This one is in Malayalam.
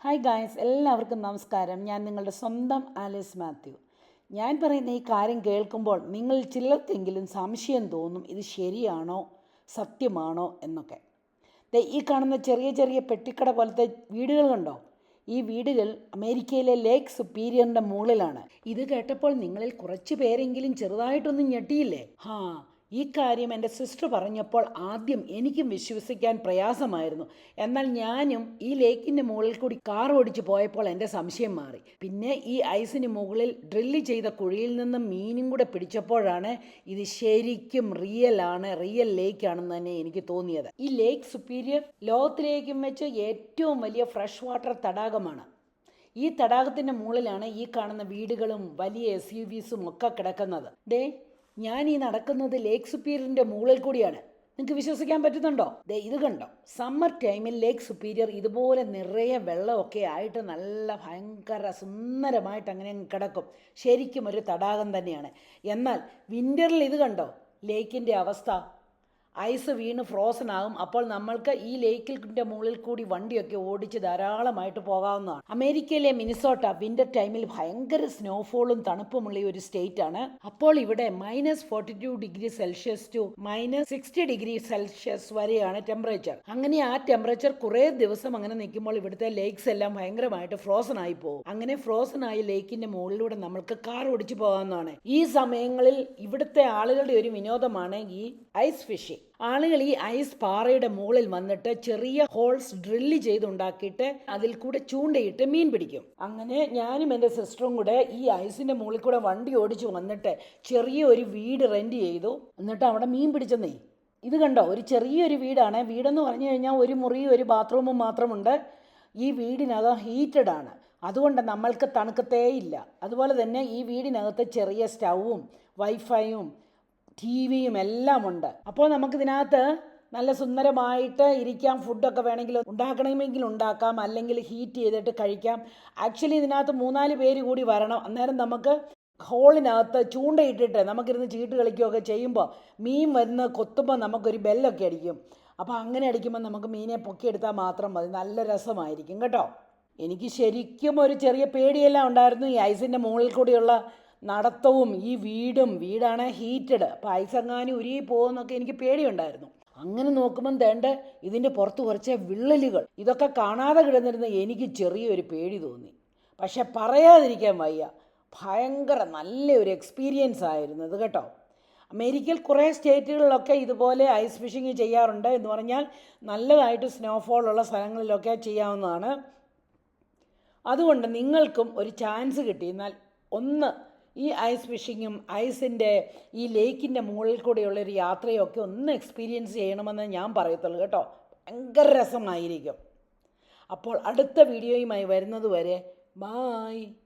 ഹായ് ഗായ്സ് എല്ലാവർക്കും നമസ്കാരം. ഞാൻ നിങ്ങളുടെ സ്വന്തം ആലിസ് മാത്യു. ഞാൻ പറയുന്ന ഈ കാര്യം കേൾക്കുമ്പോൾ നിങ്ങൾ ചിലർക്കെങ്കിലും സംശയം തോന്നും ഇത് ശരിയാണോ സത്യമാണോ എന്നൊക്കെ. ഈ കാണുന്ന ചെറിയ ചെറിയ പെട്ടിക്കട പോലത്തെ വീടുകൾ കണ്ടോ? ഈ വീടുകൾ അമേരിക്കയിലെ ലേക്ക് സുപ്പീരിയറിന്റെ മുകളിലാണ്. ഇത് കേട്ടപ്പോൾ നിങ്ങളിൽ കുറച്ച് പേരെങ്കിലും ചെറുതായിട്ടൊന്നും ഞെട്ടിയില്ലേ? ഹാ ഈ കാര്യം എന്റെ സിസ്റ്റർ പറഞ്ഞപ്പോൾ ആദ്യം എനിക്കും വിശ്വസിക്കാൻ പ്രയാസമായിരുന്നു. എന്നാൽ ഞാനും ഈ ലേക്കിന്റെ മുകളിൽ കൂടി കാർ ഓടിച്ചു പോയപ്പോൾ എന്റെ സംശയം മാറി. പിന്നെ ഈ ഐസിന് മുകളിൽ ഡ്രില്ല് ചെയ്ത കുഴിയിൽ നിന്നും മീനും കൂടെ പിടിച്ചപ്പോഴാണ് ഇത് ശരിക്കും റിയൽ ആണ് റിയൽ ലേക്ക് ആണെന്ന് തന്നെ എനിക്ക് തോന്നിയത്. ഈ ലേക്ക് സുപ്പീരിയർ ലോകത്തിലേക്കും വെച്ച് ഏറ്റവും വലിയ ഫ്രഷ് വാട്ടർ തടാകമാണ്. ഈ തടാകത്തിന്റെ മുകളിലാണ് ഈ കാണുന്ന വീടുകളും വലിയ എസ് യു വിസും ഒക്കെ കിടക്കുന്നത്. ഡേ ഞാൻ ഈ നടക്കുന്നത് ലേക്ക് സുപ്പീരിയറിന്റെ മുകളിൽ കൂടിയാണ്. നിങ്ങൾക്ക് വിശ്വസിക്കാൻ പറ്റുന്നുണ്ടോ? ദേ ഇത് കണ്ടോ? സമ്മർ ടൈമിൽ ലേക്ക് സുപ്പീരിയർ ഇതുപോലെ നിറയെ വെള്ളമൊക്കെ ആയിട്ട് നല്ല ഭയങ്കര സുന്ദരമായിട്ട് അങ്ങനെ കിടക്കും. ശരിക്കും ഒരു തടാകം തന്നെയാണ്. എന്നാൽ വിന്ററിൽ ഇത് കണ്ടോ? ലേക്കിന്റെ അവസ്ഥ ഐസ് വീണ് ഫ്രോസൺ ആകും. അപ്പോൾ നമ്മൾക്ക് ഈ ലേക്കിന്റെ മുകളിൽ കൂടി വണ്ടിയൊക്കെ ഓടിച്ച് ധാരാളമായിട്ട് പോകാവുന്നതാണ്. അമേരിക്കയിലെ മിനിസോട്ട വിന്റർ ടൈമിൽ ഭയങ്കര സ്നോഫോളും തണുപ്പുമുള്ള ഒരു സ്റ്റേറ്റ് ആണ്. അപ്പോൾ ഇവിടെ minus forty two degree Celsius to minus sixty degree Celsius വരെയാണ് ടെമ്പറേച്ചർ അങ്ങനെ ആ ടെമ്പറേച്ചർ കുറേ ദിവസം അങ്ങനെ നിൽക്കുമ്പോൾ ഇവിടുത്തെ ലേക്സ് എല്ലാം ഭയങ്കരമായിട്ട് ഫ്രോസൺ ആയി പോകും. അങ്ങനെ ഫ്രോസൺ ആയ ലേക്കിന്റെ മുകളിലൂടെ നമ്മൾക്ക് കാർ ഓടിച്ചു പോകാവുന്നതാണ്. ഈ സമയങ്ങളിൽ ഇവിടുത്തെ ആളുകളുടെ ഒരു വിനോദമാണ് ഈ ഐസ് ഫിഷിംഗ് ആളുകൾ ഈ ഐസ് പാറയുടെ മുകളിൽ വന്നിട്ട് ചെറിയ ഹോൾസ് ഡ്രില്ല് ചെയ്തുണ്ടാക്കിയിട്ട് അതിൽ കൂടെ ചൂണ്ടയിട്ട് മീൻ പിടിക്കും. അങ്ങനെ ഞാനും എന്റെ സിസ്റ്ററും കൂടെ ഈ ഐസിന്റെ മുകളിൽ കൂടെ വണ്ടി ഓടിച്ചു വന്നിട്ട് ചെറിയ ഒരു വീട് റെന്റ് ചെയ്തു. എന്നിട്ട് അവിടെ മീൻ പിടിച്ചെന്നേ. ഇത് കണ്ടോ? ഒരു ചെറിയൊരു വീടാണ്. വീടെന്ന് പറഞ്ഞു കഴിഞ്ഞാൽ ഒരു മുറി ഒരു ബാത്റൂമും മാത്രമുണ്ട്. ഈ വീടിനകം ഹീറ്റഡ് ആണ്. അതുകൊണ്ട് നമ്മൾക്ക് തണുക്കത്തേയില്ല അതുപോലെ തന്നെ ഈ വീടിനകത്ത് ചെറിയ സ്റ്റൗവും വൈഫൈയും ടി വിയും എല്ലാം ഉണ്ട് അപ്പോൾ നമുക്കിതിനകത്ത് നല്ല സുന്ദരമായിട്ട് ഇരിക്കാം ഫുഡൊക്കെ വേണമെങ്കിൽ ഉണ്ടാക്കണമെങ്കിൽ ഉണ്ടാക്കാം അല്ലെങ്കിൽ ഹീറ്റ് ചെയ്തിട്ട് കഴിക്കാം. ആക്ച്വലി ഇതിനകത്ത് മൂന്നാൽ പേര് കൂടി വരണം. അന്നേരം നമുക്ക് ഹോളിനകത്ത് ചൂണ്ടയിട്ടിട്ട് നമുക്കിരുന്ന് ചീട്ട് കളിക്കുകയൊക്കെ ചെയ്യുമ്പോൾ മീൻ വന്ന് കൊത്തുമ്പോൾ നമുക്കൊരു ബെല്ലൊക്കെ അടിക്കും. അപ്പോൾ അങ്ങനെ അടിക്കുമ്പോൾ നമുക്ക് മീനെ പൊക്കിയെടുത്താൽ മാത്രം മതി. നല്ല രസമായിരിക്കും കേട്ടോ. എനിക്ക് ശരിക്കും ഒരു ചെറിയ പേടിയെല്ലാം ഉണ്ടായിരുന്നു ഈ ഐസിന്റെ മുകളിൽ കൂടിയുള്ള നടത്തവും ഈ വീടും വീടാണ് ഹീറ്റഡ് അപ്പോൾ ഐസെങ്ങാനും ഉരുകി പോകുമെന്നൊക്കെ എനിക്ക് പേടിയുണ്ടായിരുന്നു. അങ്ങനെ നോക്കുമ്പം തേണ്ട ഇതിന്റെ പുറത്ത് കുറച്ച് വിള്ളലുകൾ. ഇതൊക്കെ കാണാതെ കിടന്നിരുന്ന എനിക്ക് ചെറിയൊരു പേടി തോന്നി. പക്ഷെ പറയാതിരിക്കാൻ വയ്യ. ഭയങ്കര നല്ല ഒരു എക്സ്പീരിയൻസ് ആയിരുന്നു ഇത് കേട്ടോ. അമേരിക്കയിൽ കുറേ സ്റ്റേറ്റുകളിലൊക്കെ ഇതുപോലെ ഐസ് ഫിഷിങ് ചെയ്യാറുണ്ട് എന്ന് പറഞ്ഞാൽ നല്ലതായിട്ട് സ്നോഫോൾ ഉള്ള സ്ഥലങ്ങളിലൊക്കെ ചെയ്യാവുന്നതാണ്. അതുകൊണ്ട് നിങ്ങൾക്കും ഒരു ചാൻസ് കിട്ടിയെന്നാൽ ഒന്ന് ഈ ഐസ് ഫിഷിങ്ങും ഐസിന്റെ ഈ ലേക്കിന്റെ മുകളിൽ കൂടെയുള്ള ഒരു യാത്രയൊക്കെ ഒന്ന് എക്സ്പീരിയൻസ് ചെയ്യണമെന്ന് ഞാൻ പറയത്തുള്ളൂ കേട്ടോ. ഭയങ്കര രസമായിരിക്കും. അപ്പോൾ അടുത്ത വീഡിയോയുമായി വരുന്നതുവരെ ബായ്